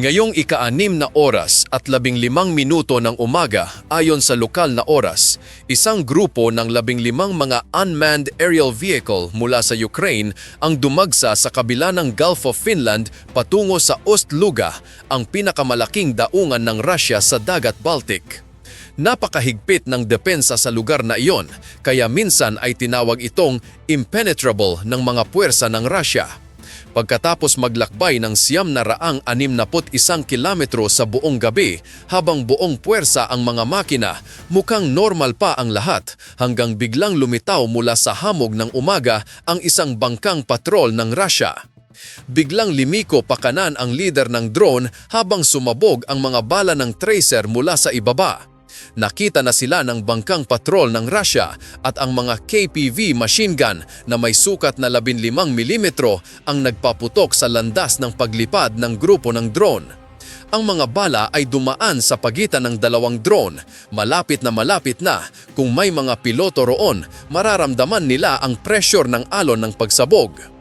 Ngayong ika-anim na oras at labing limang minuto ng umaga ayon sa lokal na oras, isang grupo ng labing limang mga unmanned aerial vehicle mula sa Ukraine ang dumagsa sa kabila ng Gulf of Finland patungo sa Ost-Luga, ang pinakamalaking daungan ng Russia sa dagat Baltic. Napakahigpit ng depensa sa lugar na iyon, kaya minsan ay tinawag itong impenetrable ng mga puwersa ng Russia. Pagkatapos maglakbay ng siyam na raang anim naput isang kilometro sa buong gabi habang buong puwersa ang mga makina, mukhang normal pa ang lahat hanggang biglang lumitaw mula sa hamog ng umaga ang isang bangkang patrol ng Russia. Biglang limiko pa kanan ang leader ng drone habang sumabog ang mga bala ng tracer mula sa ibaba. Nakita na sila ng bangkang patrol ng Russia at ang mga KPV machine gun na may sukat na 15 mm ang nagpaputok sa landas ng paglipad ng grupo ng drone. Ang mga bala ay dumaan sa pagitan ng dalawang drone. Malapit na malapit na. Kung may mga piloto roon, mararamdaman nila ang pressure ng alon ng pagsabog.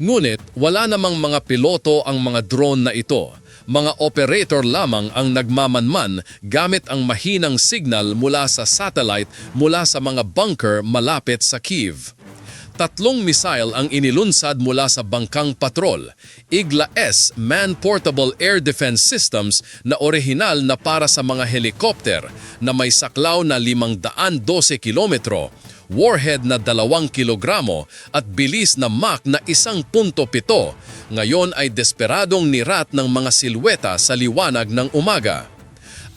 Ngunit wala namang mga piloto ang mga drone na ito. Mga operator lamang ang nagmamanman gamit ang mahinang signal mula sa satellite mula sa mga bunker malapit sa Kiev. Tatlong missile ang inilunsad mula sa bangkang patrol, Igla-S Man-Portable Air Defense Systems na orihinal na para sa mga helicopter na may saklaw na 512 kilometro, warhead na 2 kilogramo at bilis na Mach na 1.7, ngayon ay desperadong nirat ng mga silweta sa liwanag ng umaga.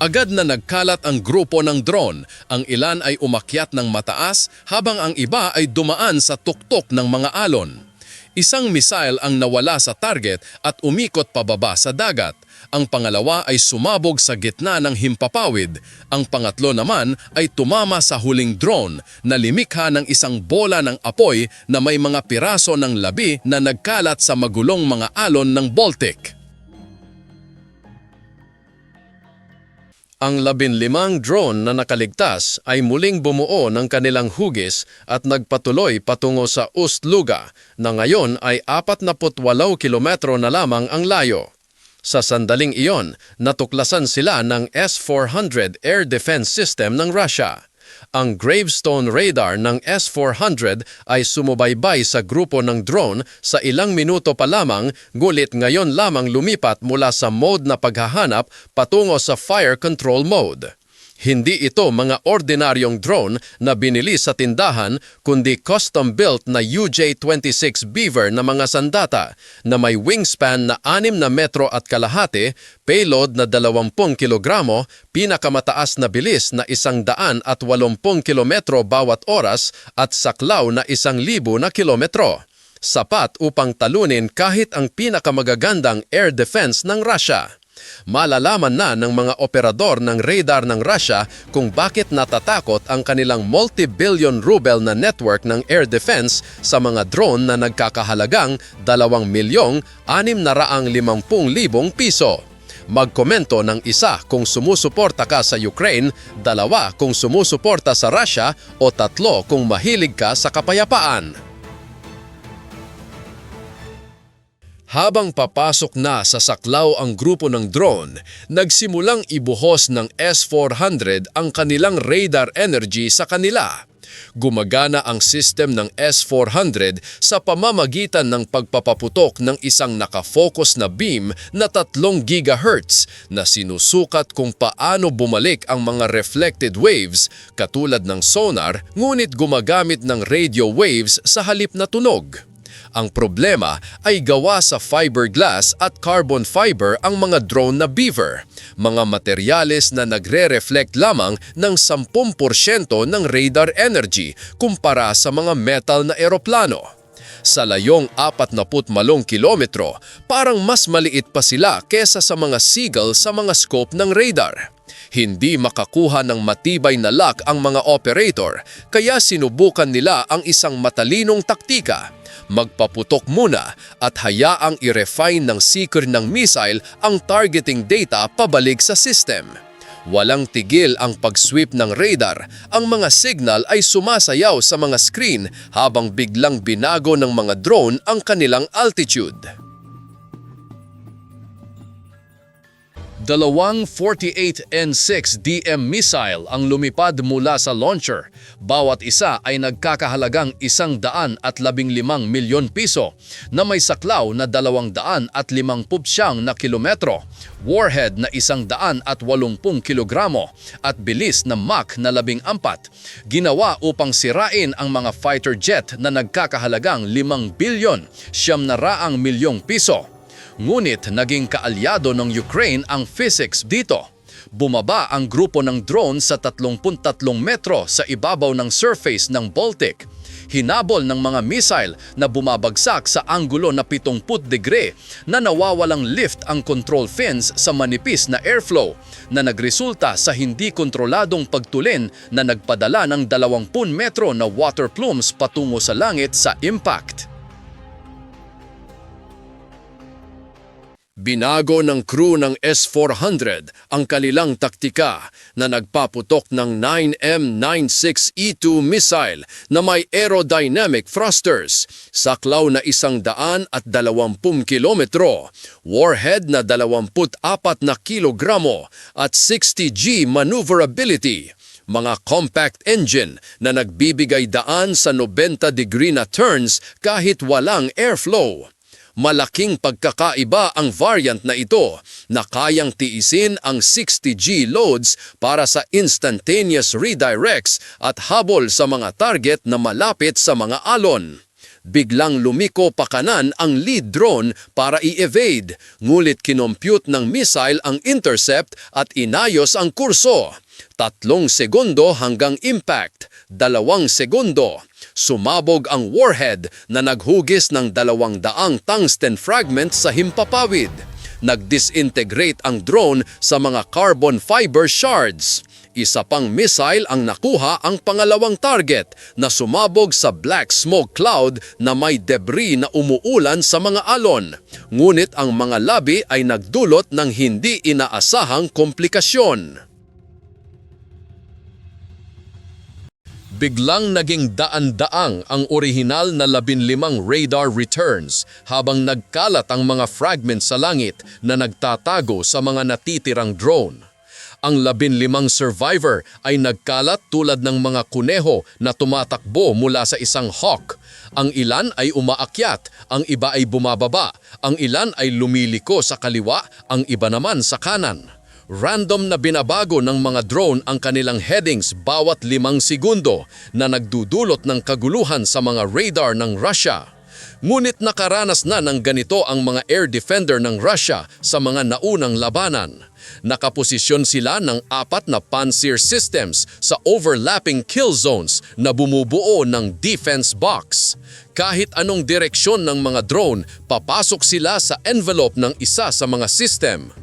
Agad na nagkalat ang grupo ng drone, ang ilan ay umakyat ng mataas habang ang iba ay dumaan sa tuktok ng mga alon. Isang missile ang nawala sa target at umikot pababa sa dagat. Ang pangalawa ay sumabog sa gitna ng himpapawid. Ang pangatlo naman ay tumama sa huling drone na limikha ng isang bola ng apoy na may mga piraso ng labi na nagkalat sa magulong mga alon ng Baltic. Ang labinlimang drone na nakaligtas ay muling bumuo ng kanilang hugis at nagpatuloy patungo sa Ust-Luga na ngayon ay 48 kilometro na lamang ang layo. Sa sandaling iyon, natuklasan sila ng S-400 air defense system ng Russia. Ang Gravestone radar ng S-400 ay sumubaybay sa grupo ng drone sa ilang minuto pa lamang ngulit ngayon lamang lumipat mula sa mode na paghahanap patungo sa fire control mode. Hindi ito mga ordinaryong drone na binili sa tindahan kundi custom-built na UJ-26 Beaver na mga sandata na may wingspan na 6 na metro at kalahati, payload na 20 kilogramo, pinakamataas na bilis na 180 kilometro bawat oras at saklaw na 1,000 na kilometro. Sapat upang talunin kahit ang pinakamagagandang air defense ng Russia malalaman na ng mga operador ng radar ng Russia kung bakit natatakot ang kanilang multi-billion ruble na network ng air defense sa mga drone na nagkakahalagang 2 milyong 650 libong piso. Magkomento ng isa kung sumusuporta ka sa Ukraine, dalawa kung sumusuporta sa Russia o tatlo kung mahilig ka sa kapayapaan. Habang papasok na sa saklaw ang grupo ng drone, nagsimulang ibuhos ng S-400 ang kanilang radar energy sa kanila. Gumagana ang system ng S-400 sa pamamagitan ng pagpapaputok ng isang nakafocus na beam na 3 GHz na sinusukat kung paano bumalik ang mga reflected waves katulad ng sonar ngunit gumagamit ng radio waves sa halip na tunog. Ang problema ay gawa sa fiberglass at carbon fiber ang mga drone na Beaver, mga materyales na nagre-reflect lamang ng 10% ng radar energy kumpara sa mga metal na eroplano. Sa layong 48 kilometro, parang mas maliit pa sila kesa sa mga seagull sa mga scope ng radar. Hindi makakuha ng matibay na lock ang mga operator kaya sinubukan nila ang isang matalinong taktika magpaputok muna at hayaang i-refine ng seeker ng missile ang targeting data pabalik sa system. Walang tigil ang pag-sweep ng radar. Ang mga signal ay sumasayaw sa mga screen habang biglang binago ng mga drone ang kanilang altitude. Dalawang 48N6 DM missile ang lumipad mula sa launcher. Bawat isa ay nagkakahalagang isang daan at labing limang milyon piso na may saklaw na dalawang daan at limang pupsyang na kilometro, warhead na isang daan at walumpung kilogramo at bilis na Mach na labing ampat. Ginawa upang sirain ang mga fighter jet na nagkakahalagang limang bilyon, siyam na raang milyong piso. Ngunit naging kaalyado ng Ukraine ang physics dito. Bumaba ang grupo ng drone sa 33 metro sa ibabaw ng surface ng Baltic. Hinabol ng mga missile na bumabagsak sa anggulo na 70 degree na nawawalang lift ang control fins sa manipis na airflow na nagresulta sa hindi kontroladong pagtulin na nagpadala ng 20 metro na water plumes patungo sa langit sa impact. Binago ng crew ng S-400 ang kanilang taktika na nagpaputok ng 9M96E2 missile na may aerodynamic thrusters, saklaw na isang daan at dalawampung kilometro, warhead na dalawamput apat na kilogramo at 60G maneuverability mga compact engine na nagbibigay daan sa 90 degree na turns kahit walang airflow. Malaking pagkakaiba ang variant na ito na kayang tiisin ang 60G loads para sa instantaneous redirects at habol sa mga target na malapit sa mga alon. Biglang lumiko pa kanan ang lead drone para i-evade, ngulit kinompute ng missile ang intercept at inayos ang kurso. Tatlong segundo hanggang impact, dalawang segundo. Sumabog ang warhead na naghugis ng dalawang daang tungsten fragment sa himpapawid. Nag-disintegrate ang drone sa mga carbon fiber shards. Isa pang missile ang nakuha ang pangalawang target na sumabog sa black smoke cloud na may debris na umuulan sa mga alon. Ngunit ang mga labi ay nagdulot ng hindi inaasahang komplikasyon. Biglang naging daan-daang ang orihinal na labinlimang radar returns habang nagkalat ang mga fragments sa langit na nagtatago sa mga natitirang drone. Ang labinlimang survivor ay nagkalat tulad ng mga kuneho na tumatakbo mula sa isang hawk. Ang ilan ay umaakyat, ang iba ay bumababa, ang ilan ay lumiliko sa kaliwa, ang iba naman sa kanan. Random na binabago ng mga drone ang kanilang headings bawat limang segundo na nagdudulot ng kaguluhan sa mga radar ng Russia. Ngunit nakaranas na ng ganito ang mga air defender ng Russia sa mga naunang labanan. Nakaposisyon sila ng apat na Pantsir systems sa overlapping kill zones na bumubuo ng defense box. Kahit anong direksyon ng mga drone, papasok sila sa envelope ng isa sa mga system.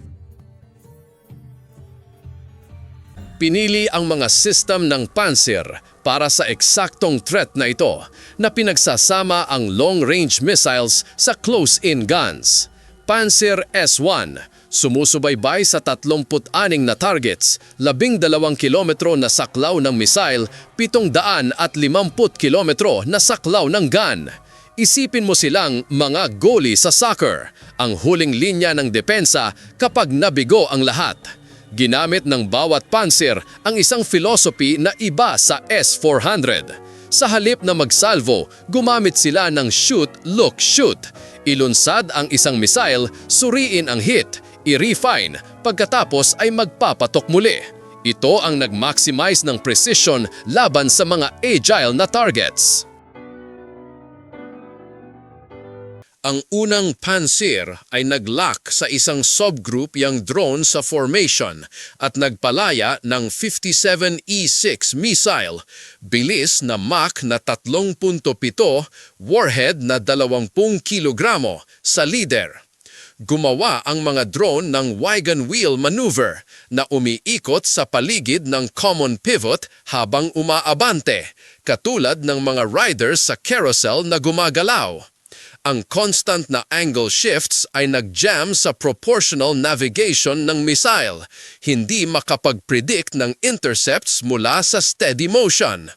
Pinili ang mga system ng Panzer para sa eksaktong threat na ito na pinagsasama ang long-range missiles sa close-in guns. Panzer S1, sumusubaybay sa 36 na targets, 12 kilometro na saklaw ng missile, 750 kilometro na saklaw ng gun. Isipin mo silang mga goalie sa soccer, ang huling linya ng depensa kapag nabigo ang lahat. Ginamit ng bawat panser ang isang philosophy na iba sa S-400. Sa halip na magsalvo, gumamit sila ng shoot, look, shoot. Ilunsad ang isang missile, suriin ang hit, i-refine, pagkatapos ay magpapatok muli. Ito ang nag-maximize ng precision laban sa mga agile na targets. Ang unang Panzer ay naglock sa isang subgroup yang drone sa formation at nagpalaya ng 57E6 missile, bilis na Mach na 3.7, warhead na 20 kilogramo sa leader. Gumawa ang mga drone ng wagon wheel maneuver na umiikot sa paligid ng common pivot habang umaabante, katulad ng mga riders sa carousel na gumagalaw. Ang constant na angle shifts ay nag-jam sa proportional navigation ng missile, hindi makapag-predict ng intercepts mula sa steady motion.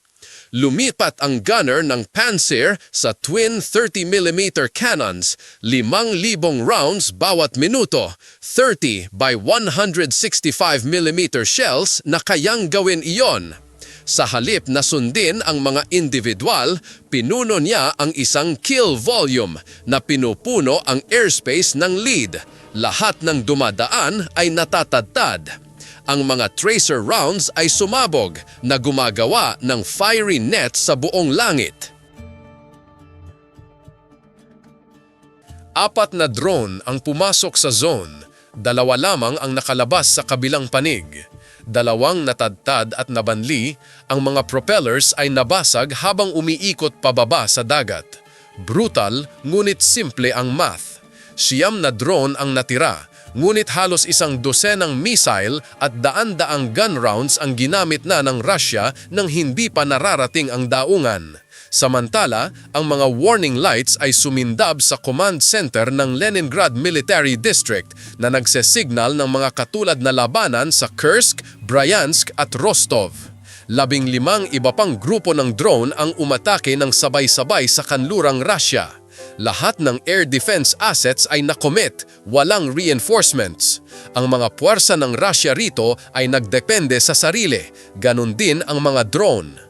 Lumipat ang gunner ng Panzer sa twin 30mm cannons, 5,000 rounds bawat minuto, 30 by 165mm shells na kayang gawin iyon. Sa halip na sundin ang mga individual, pinuno niya ang isang kill volume na pinupuno ang airspace ng lead. Lahat ng dumadaan ay natatadtad ang mga tracer rounds ay sumabog na gumagawa ng fiery net sa buong langit. Apat na drone ang pumasok sa zone, dalawa lamang ang nakalabas sa kabilang panig. Dalawang natadtad at nabanli, ang mga propellers ay nabasag habang umiikot pababa sa dagat. Brutal ngunit simple ang math. Siyam na drone ang natira, ngunit halos isang dosenang missile at daan-daang gun rounds ang ginamit na ng Russia nang hindi pa nararating ang daungan. Samantala, ang mga warning lights ay sumindab sa command center ng Leningrad Military District na nagsesignal ng mga katulad na labanan sa Kursk, Bryansk at Rostov. Labing limang iba pang grupo ng drone ang umatake ng sabay-sabay sa kanlurang Russia. Lahat ng air defense assets ay nakomit, walang reinforcements. Ang mga puwersa ng Russia rito ay nagdepende sa sarili, ganun din ang mga drone.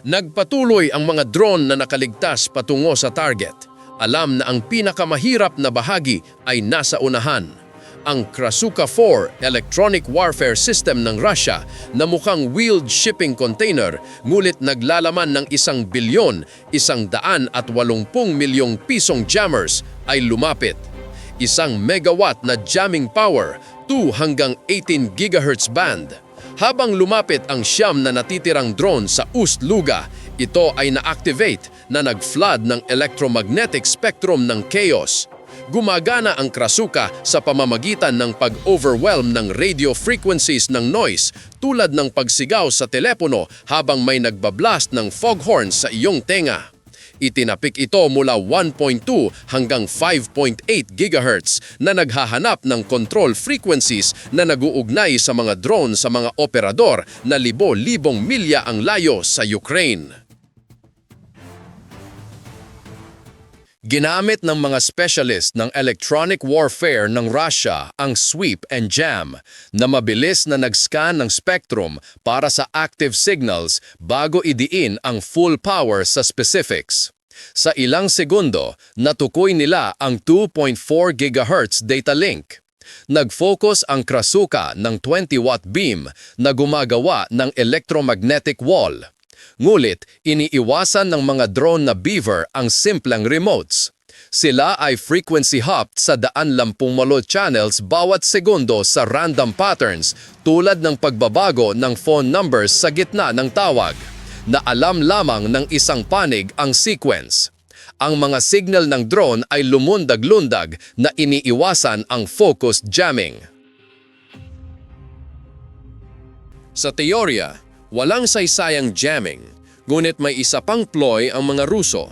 Nagpatuloy ang mga drone na nakaligtas patungo sa target. Alam na ang pinakamahirap na bahagi ay nasa unahan. Ang Krasuka-4 electronic warfare system ng Russia na mukhang wheeled shipping container ngulit naglalaman ng isang bilyon, isang daan at walumpung milyong pisong jammers ay lumapit. Isang megawatt na jamming power, 2 hanggang 18 gigahertz band. Habang lumapit ang siyam na natitirang drone sa Ust-Luga, ito ay na-activate na nag-flood ng electromagnetic spectrum ng chaos. Gumagana ang krasuka sa pamamagitan ng pag-overwhelm ng radio frequencies ng noise tulad ng pagsigaw sa telepono habang may nagbablast ng foghorn sa iyong tenga. Itinapik ito mula 1.2 hanggang 5.8 GHz na naghahanap ng control frequencies na naguugnay sa mga drone sa mga operador na libo-libong milya ang layo sa Ukraine. Ginamit ng mga specialist ng electronic warfare ng Russia ang sweep and jam na mabilis na nag-scan ng spectrum para sa active signals bago idiin ang full power sa specifics. Sa ilang segundo, natukoy nila ang 2.4 GHz data link. Nag-focus ang krasuka ng 20-watt beam na gumagawa ng electromagnetic wall. Ngulit, iniiwasan ng mga drone na Beaver ang simpleng remotes. Sila ay frequency hopped sa daan lampung malo channels bawat segundo sa random patterns tulad ng pagbabago ng phone numbers sa gitna ng tawag na alam lamang ng isang panig ang sequence. Ang mga signal ng drone ay lumundag-lundag na iniiwasan ang focused jamming. Sa teorya, walang saysayang jamming, ngunit may isa pang ploy ang mga Ruso.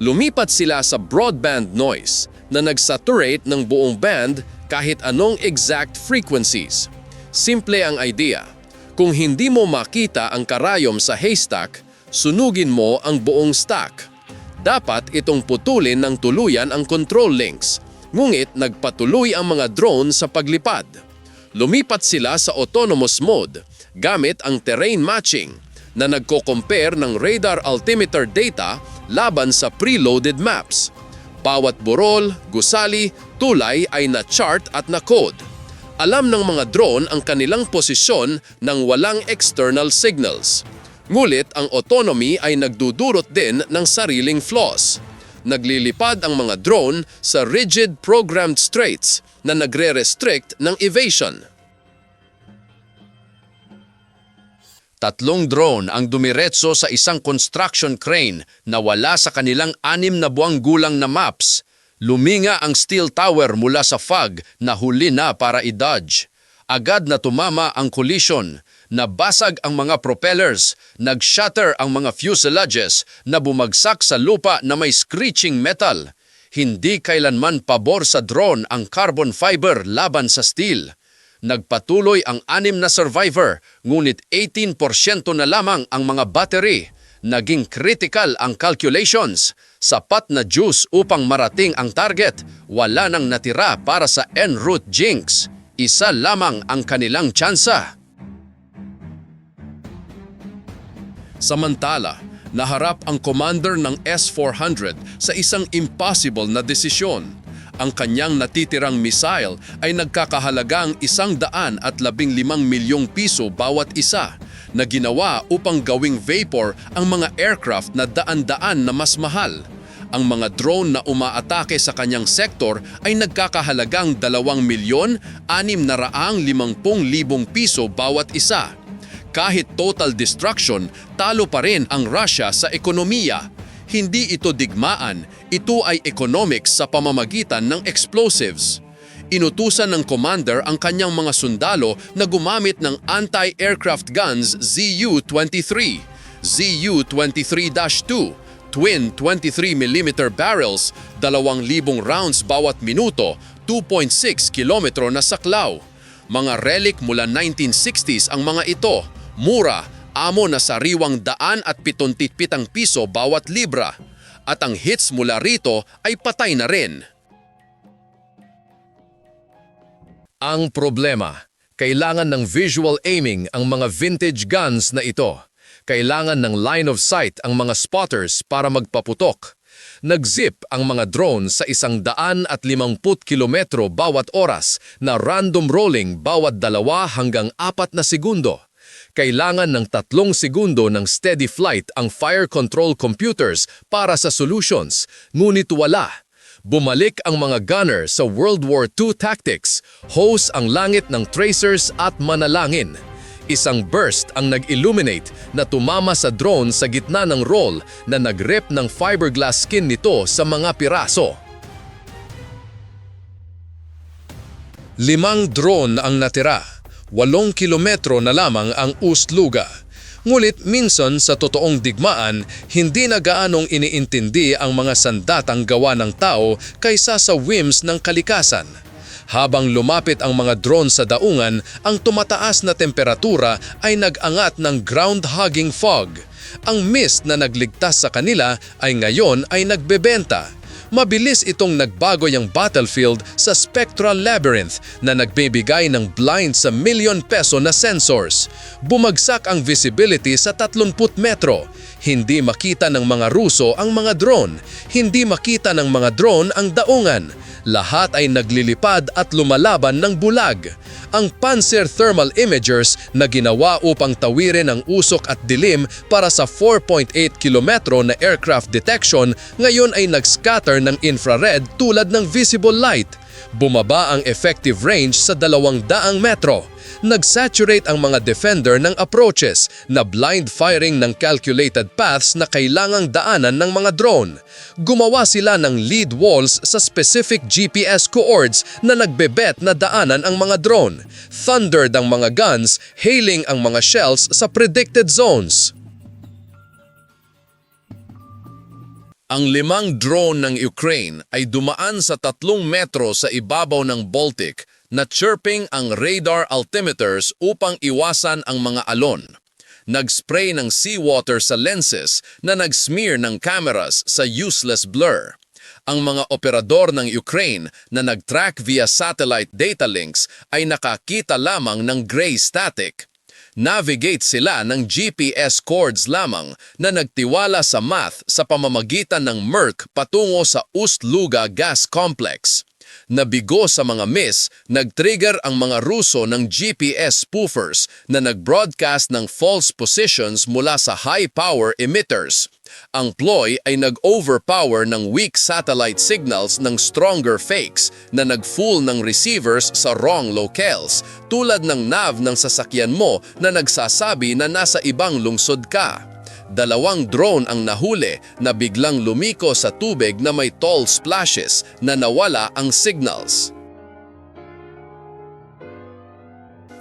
Lumipat sila sa broadband noise na nag-saturate ng buong band kahit anong exact frequencies. Simple ang idea. Kung hindi mo makita ang karayom sa haystack, sunugin mo ang buong stack. Dapat itong putulin ng tuluyan ang control links, ngunit nagpatuloy ang mga drone sa paglipad. Lumipat sila sa autonomous mode gamit ang terrain matching na nagko-compare ng radar altimeter data laban sa preloaded maps. Bawat burol, gusali, tulay ay na-chart at na-code. Alam ng mga drone ang kanilang posisyon ng walang external signals. Ngulit ang autonomy ay nagdudurot din ng sariling flaws. Naglilipad ang mga drone sa rigid programmed straits na nagre-restrict ng evasion. Tatlong drone ang dumiretso sa isang construction crane na wala sa kanilang anim na buwang gulang na maps. Luminga ang steel tower mula sa fog na huli na para i-dodge. Agad na tumama ang collision. Nabasag ang mga propellers, nag-shatter ang mga fuselages na bumagsak sa lupa na may screeching metal. Hindi kailanman pabor sa drone ang carbon fiber laban sa steel. Nagpatuloy ang anim na survivor, ngunit 18% na lamang ang mga battery. Naging critical ang calculations. Sapat na juice upang marating ang target. Wala nang natira para sa en route jinx. Isa lamang ang kanilang tsansa. Samantala, naharap ang commander ng S-400 sa isang impossible na desisyon. Ang kanyang natitirang missile ay nagkakahalagang isang daan at labing limang milyong piso bawat isa na ginawa upang gawing vapor ang mga aircraft na daan-daan na mas mahal. Ang mga drone na umaatake sa kanyang sektor ay nagkakahalagang 2 milyon 650 libong piso bawat isa. Kahit total destruction, talo pa rin ang Russia sa ekonomiya. Hindi ito digmaan, ito ay economics sa pamamagitan ng explosives. Inutusan ng commander ang kanyang mga sundalo na gumamit ng anti-aircraft guns ZU-23, ZU-23-2, twin 23mm barrels, 2,000 rounds bawat minuto, 2.6 kilometro na saklaw. Mga relic mula 1960s ang mga ito, mura, amo na sariwang daan at pitong-pitpitang piso bawat libra. At ang hits mula rito ay patay na rin. Ang problema, kailangan ng visual aiming ang mga vintage guns na ito. Kailangan ng line of sight ang mga spotters para magpaputok. Nag-zip ang mga drone sa isang daan at limamput kilometro bawat oras na random rolling bawat dalawa hanggang apat na segundo. Kailangan ng tatlong segundo ng steady flight ang fire control computers para sa solutions, ngunit wala. Bumalik ang mga gunner sa World War II tactics, hose ang langit ng tracers at manalangin. Isang burst ang nag-illuminate na tumama sa drone sa gitna ng roll na nag-rip ng fiberglass skin nito sa mga piraso. Limang drone ang natira. Walong kilometro na lamang ang Ust-Luga. Ngulit minsan sa totoong digmaan, hindi na gaanong iniintindi ang mga sandatang gawa ng tao kaysa sa whims ng kalikasan. Habang lumapit ang mga drone sa daungan, ang tumataas na temperatura ay nag-angat ng ground-hugging fog. Ang mist na nagligtas sa kanila ay ngayon ay nagbebenta. Mabilis itong nagbago yung battlefield sa Spectral Labyrinth na nagbibigay ng blind sa million peso na sensors. Bumagsak ang visibility sa 30 metro. Hindi makita ng mga Ruso ang mga drone. Hindi makita ng mga drone ang daungan. Lahat ay naglilipad at lumalaban ng bulag. Ang Panzer Thermal Imagers na ginawa upang tawirin ang usok at dilim para sa 4.8 kilometro na aircraft detection ngayon ay nag-scatter ng infrared tulad ng visible light. Bumaba ang effective range sa 200 metro. Nag-saturate ang mga defender ng approaches na blind firing ng calculated paths na kailangang daanan ng mga drone. Gumawa sila ng lead walls sa specific GPS coords na nagbebet na daanan ang mga drone. Thundered ang mga guns, hailing ang mga shells sa predicted zones. Ang limang drone ng Ukraine ay dumaan sa tatlong metro sa ibabaw ng Baltic na chirping ang radar altimeters upang iwasan ang mga alon. Nag-spray ng seawater sa lenses na nag-smear ng cameras sa useless blur. Ang mga operador ng Ukraine na nag-track via satellite data links ay nakakita lamang ng gray static. Navigate sila ng GPS codes lamang na nagtiwala sa math sa pamamagitan ng Merck patungo sa Ust-Luga Gas Complex. Nabigo sa mga miss, nag-trigger ang mga Ruso ng GPS spoofers na nag-broadcast ng false positions mula sa high-power emitters. Ang ploy ay nag-overpower ng weak satellite signals ng stronger fakes na nag-fool ng receivers sa wrong locales, tulad ng nav ng sasakyan mo na nagsasabi na nasa ibang lungsod ka. Dalawang drone ang nahuli na biglang lumiko sa tubig na may tall splashes na nawala ang signals.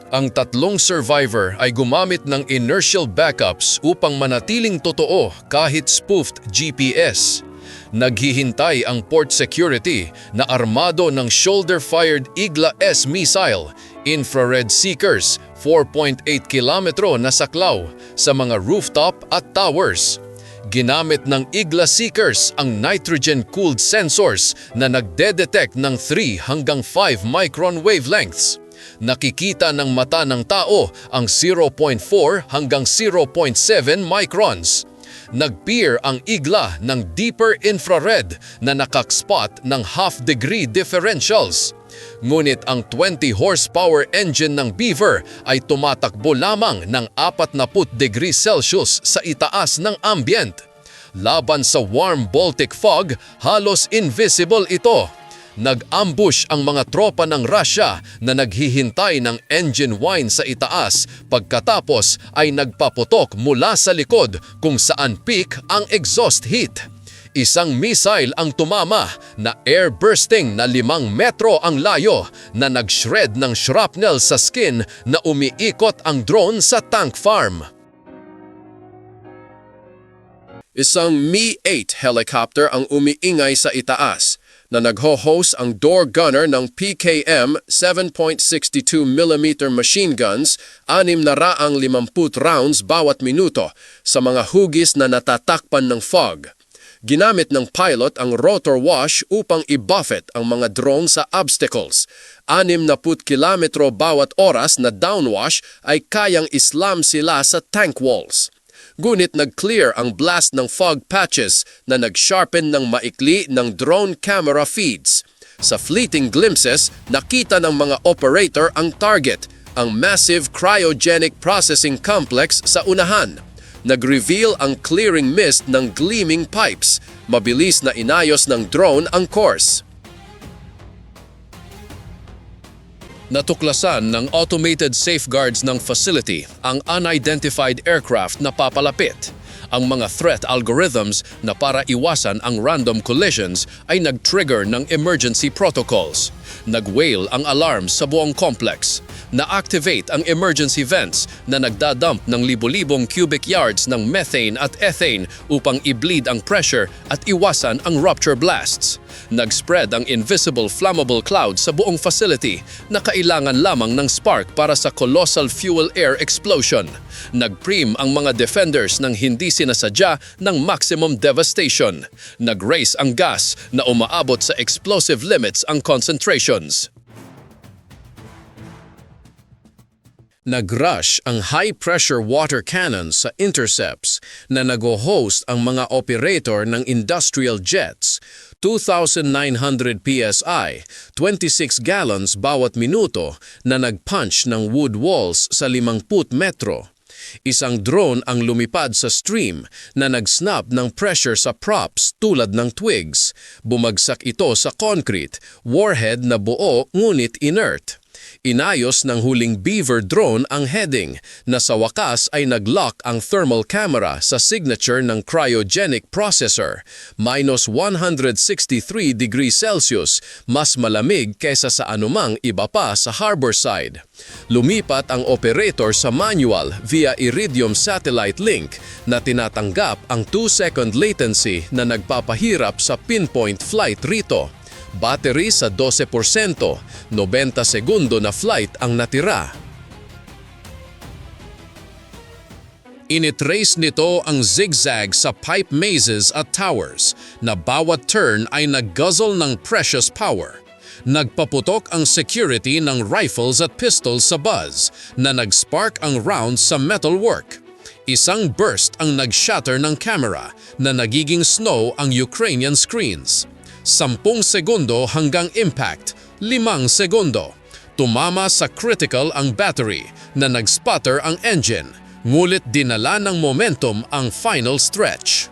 Ang tatlong survivor ay gumamit ng inertial backups upang manatiling totoo kahit spoofed GPS. Naghihintay ang port security na armado ng shoulder-fired Igla-S missile, infrared seekers, 4.8 kilometro na saklaw sa mga rooftop at towers. Ginamit ng Igla Seekers ang nitrogen-cooled sensors na nagde-detect ng 3 hanggang 5 micron wavelengths. Nakikita ng mata ng tao ang 0.4 hanggang 0.7 microns. Nag-peer ang igla ng deeper infrared na nakakspot ng half-degree differentials. Ngunit ang 20 horsepower engine ng Beaver ay tumatakbo lamang ng 40 degrees Celsius sa itaas ng ambient. Laban sa warm Baltic fog, halos invisible ito. Nag-ambush ang mga tropa ng Russia na naghihintay ng engine wine sa itaas pagkatapos ay nagpaputok mula sa likod kung saan peak ang exhaust heat. Isang missile ang tumama na air bursting na limang metro ang layo na nag-shred ng shrapnel sa skin na umiikot ang drone sa tank farm. Isang Mi-8 helicopter ang umiingay sa itaas na nagho-host ang door gunner ng PKM 7.62mm machine guns, anim na raang limamput rounds bawat minuto sa mga hugis na natatakpan ng fog. Ginamit ng pilot ang rotor wash upang i-buffet ang mga drone sa obstacles. Anim na put kilometro bawat oras na downwash ay kayang islam sila sa tank walls. Ngunit nag-clear ang blast ng fog patches na nag-sharpen ng maikli ng drone camera feeds. Sa fleeting glimpses, nakita ng mga operator ang target, ang massive cryogenic processing complex sa unahan. Nag-reveal ang clearing mist ng gleaming pipes. Mabilis na inayos ng drone ang course. Natuklasan ng automated safeguards ng facility ang unidentified aircraft na papalapit. Ang mga threat algorithms na para iwasan ang random collisions ay nag-trigger ng emergency protocols. Nag-wail ang alarms sa buong complex. Na-activate ang emergency vents na nagdadump ng libo-libong cubic yards ng methane at ethane upang i-bleed ang pressure at iwasan ang rupture blasts. Nag-spread ang invisible flammable cloud sa buong facility na kailangan lamang ng spark para sa colossal fuel air explosion. Nag-prim ang mga defenders ng hindi sinasadya ng maximum devastation. Nag-raise ang gas na umaabot sa explosive limits ang concentrations. Nag-rush ang high-pressure water cannons sa intercepts na nag-host ang mga operator ng industrial jets. 2,900 PSI, 26 gallons bawat minuto na nag-punch ng wood walls sa 50 metro. Isang drone ang lumipad sa stream na nag-snap ng pressure sa props tulad ng twigs. Bumagsak ito sa concrete, warhead na buo ngunit inert. Inayos ng huling Beaver drone ang heading na sa wakas ay nag-lock ang thermal camera sa signature ng cryogenic processor. Minus 163 degrees Celsius, mas malamig kaysa sa anumang iba pa sa harbor side. Lumipat ang operator sa manual via Iridium satellite link na tinatanggap ang 2-second latency na nagpapahirap sa pinpoint flight rito. Battery sa 12%, 90 segundo na flight ang natira. Initrace nito ang zigzag sa pipe mazes at towers na bawat turn ay nagguzzle ng precious power. Nagpaputok ang security ng rifles at pistols sa buzz na nag-spark ang rounds sa metalwork. Isang burst ang nag-shatter ng camera na nagiging snow ang Ukrainian screens. Sampung segundo hanggang impact, limang segundo. Tumama sa critical ang battery na nag-sputter ang engine, ngulit dinala ng momentum ang final stretch.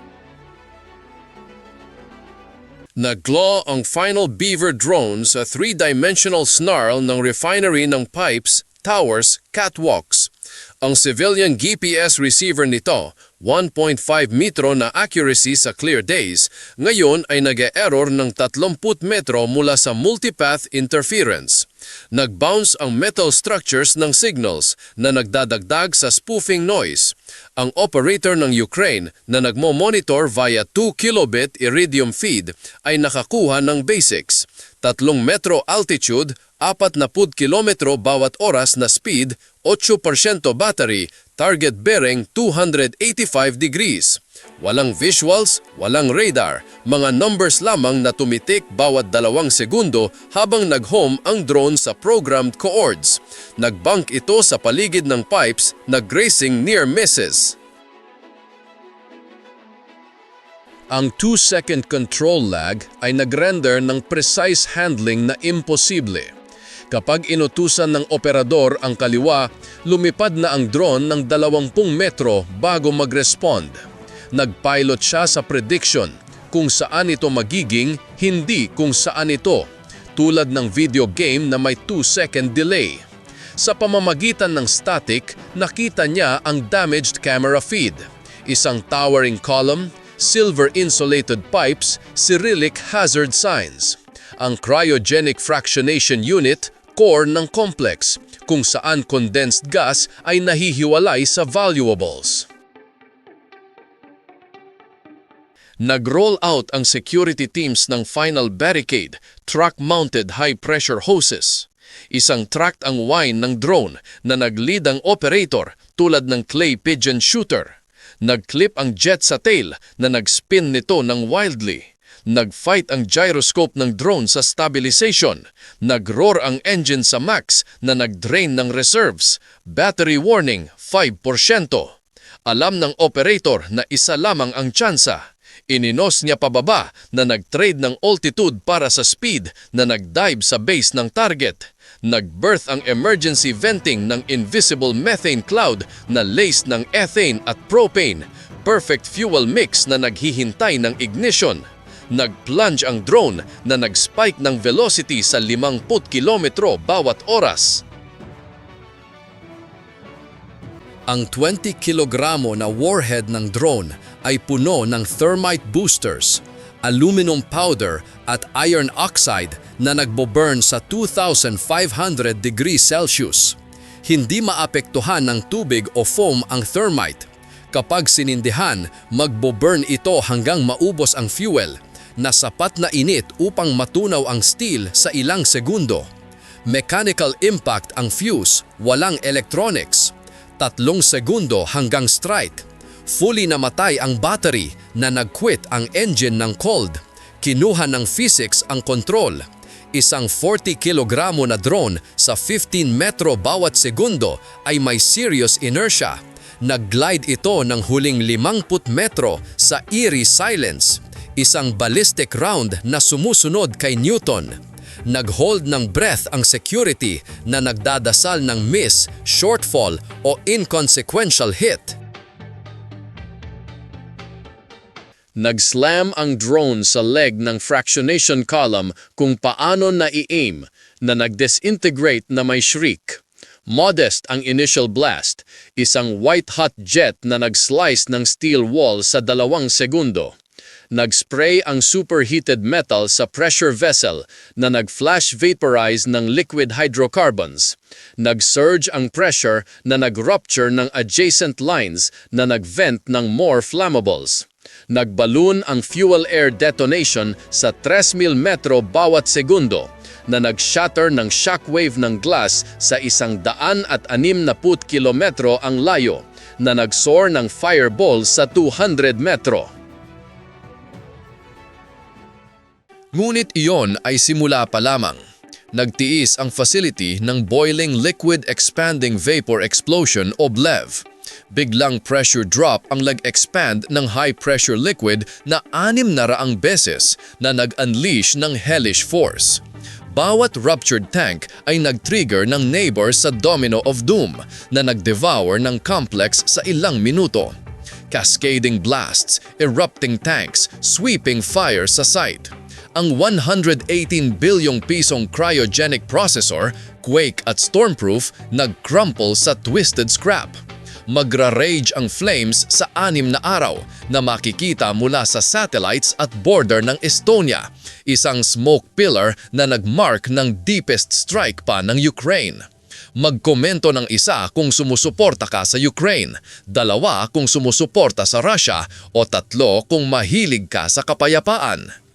Naglaw ang final Beaver drone sa three-dimensional snarl ng refinery ng pipes, towers, catwalks. Ang civilian GPS receiver nito, 1.5 metro na accuracy sa clear days, ngayon ay nag-error ng 30 metro mula sa multipath interference. Nag-bounce ang metal structures ng signals na nagdadagdag sa spoofing noise. Ang operator ng Ukraine na nagmo-monitor via 2 kilobit iridium feed ay nakakuha ng basics. 3 metro altitude, 40 kilometro bawat oras na speed, 8% battery, target bearing 285 degrees. Walang visuals, walang radar, mga numbers lamang na tumitik bawat dalawang segundo habang nag-home ang drone sa programmed coords. Nagbank ito sa paligid ng pipes, nag-racing near misses. Ang 2-second control lag ay nag-render ng precise handling na imposible. Kapag inutusan ng operador ang kaliwa, lumipad na ang drone ng 20 metro bago mag-respond. Nag-pilot siya sa prediction kung saan ito magiging, hindi kung saan ito, tulad ng video game na may 2-second delay. Sa pamamagitan ng static, nakita niya ang damaged camera feed, isang towering column, silver insulated pipes, Cyrillic hazard signs. Ang cryogenic fractionation unit, core ng complex, kung saan condensed gas ay nahihiwalay sa valuables. Nag-roll out ang security teams ng Final Barricade, truck-mounted high-pressure hoses. Isang tracked ang wine ng drone na nag-lead ang operator tulad ng clay pigeon shooter. Nag-clip ang jet sa tail na nag-spin nito ng wildly. Nag-fight ang gyroscope ng drone sa stabilization. Nag-roar ang engine sa max na nag-drain ng reserves. Battery warning 5%. Alam ng operator na isa lamang ang tsansa. Ininos niya pababa na nag-trade ng altitude para sa speed na nag-dive sa base ng target. Nag-birth ang emergency venting ng invisible methane cloud na laced ng ethane at propane, perfect fuel mix na naghihintay ng ignition. Nag-plunge ang drone na nag-spike ng velocity sa 50 kilometro bawat oras. Ang 20 kilogramo na warhead ng drone ay puno ng thermite boosters, aluminum powder at iron oxide na nagbo-burn sa 2,500 degrees Celsius. Hindi maapektuhan ng tubig o foam ang thermite. Kapag sinindihan, magbo-burn ito hanggang maubos ang fuel na sapat na init upang matunaw ang steel sa ilang segundo. Mechanical impact ang fuse, walang electronics. Tatlong segundo hanggang strike. Fully namatay ang battery na nag-quit ang engine ng cold. Kinuha ng physics ang control. Isang 40 kilogramo na drone sa 15 metro bawat segundo ay may serious inertia. Nag-glide ito ng huling 50 metro sa eerie silence. Isang ballistic round na sumusunod kay Newton. Nag-hold ng breath ang security na nagdadasal ng miss, shortfall o inconsequential hit. Nag-slam ang drone sa leg ng fractionation column kung paano na-i-aim na nag-disintegrate na may shriek. Modest ang initial blast, isang white-hot jet na nag-slice ng steel wall sa dalawang segundo. Nag-spray ang superheated metal sa pressure vessel na nag-flash vaporize ng liquid hydrocarbons. Nag-surge ang pressure na nag-rupture ng adjacent lines na nag-vent ng more flammables. Nagballoon ang fuel-air detonation sa 3,000 metro bawat segundo na nag-shatter ng shockwave ng glass sa isang daan at anim na put kilometro ang layo na nag-soar ng fireball sa 200 metro. Ngunit iyon ay simula pa lamang. Nagtiis ang facility ng Boiling Liquid Expanding Vapor Explosion o BLEV. Biglang pressure drop ang nag-expand ng high-pressure liquid na anim na raang beses na nag-unleash ng hellish force. Bawat ruptured tank ay nag-trigger ng neighbor sa domino of doom na nag-devour ng complex sa ilang minuto. Cascading blasts, erupting tanks, sweeping fire sa site ang 118 bilyong pisong cryogenic processor, Quake at Stormproof, nag-crumple sa twisted scrap. Magra-rage ang flames sa anim na araw na makikita mula sa satellites at border ng Estonia, isang smoke pillar na nagmark ng deepest strike pa ng Ukraine. Magkomento ng isa kung sumusuporta ka sa Ukraine, dalawa kung sumusuporta sa Russia o tatlo kung mahilig ka sa kapayapaan.